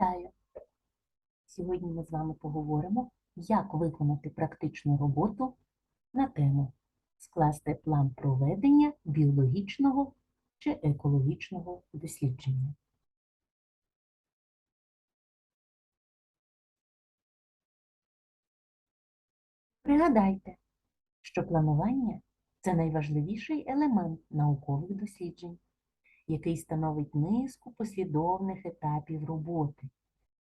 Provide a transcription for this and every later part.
Вітаю! Сьогодні ми з вами поговоримо, як виконати практичну роботу на тему скласти план проведення біологічного чи екологічного дослідження. Пригадайте, що планування це найважливіший елемент наукових досліджень який становить низку послідовних етапів роботи.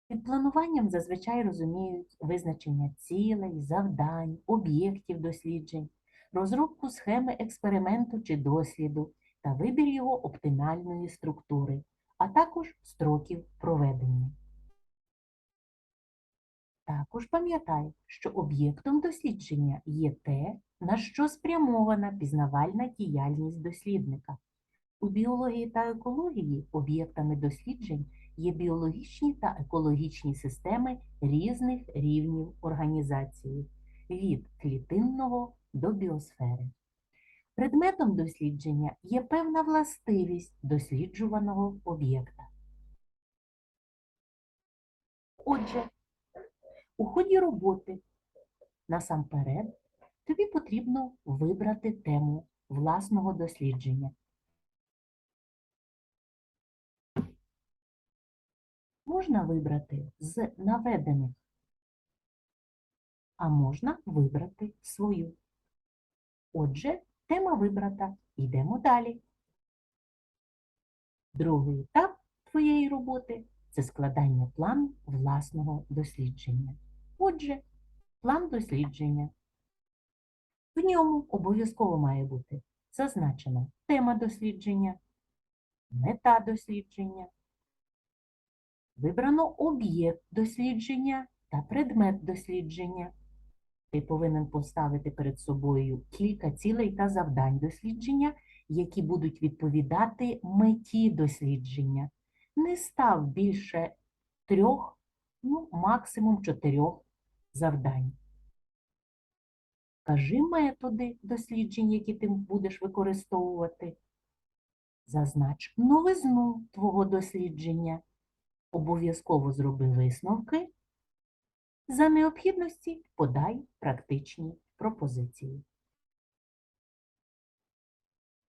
Під плануванням зазвичай розуміють визначення цілей, завдань, об'єктів досліджень, розробку схеми експерименту чи досліду та вибір його оптимальної структури, а також строків проведення. Також пам'ятай, що об'єктом дослідження є те, на що спрямована пізнавальна діяльність дослідника. У біології та екології об'єктами досліджень є біологічні та екологічні системи різних рівнів організації від клітинного до біосфери. Предметом дослідження є певна властивість досліджуваного об'єкта. Отже, у ході роботи насамперед тобі потрібно вибрати тему власного дослідження. Можна вибрати з наведених, а можна вибрати свою. Отже, тема вибрата. Йдемо далі. Другий етап твоєї роботи це складання плану власного дослідження. Отже, план дослідження. В ньому обов'язково має бути зазначена тема дослідження, мета дослідження, Вибрано об'єкт дослідження та предмет дослідження. Ти повинен поставити перед собою кілька цілей та завдань дослідження, які будуть відповідати меті дослідження. Не став більше трьох, ну, максимум чотирьох завдань. Кажи методи досліджень, які ти будеш використовувати. Зазнач новизну твого дослідження обов'язково зроби висновки. За необхідності подай практичні пропозиції.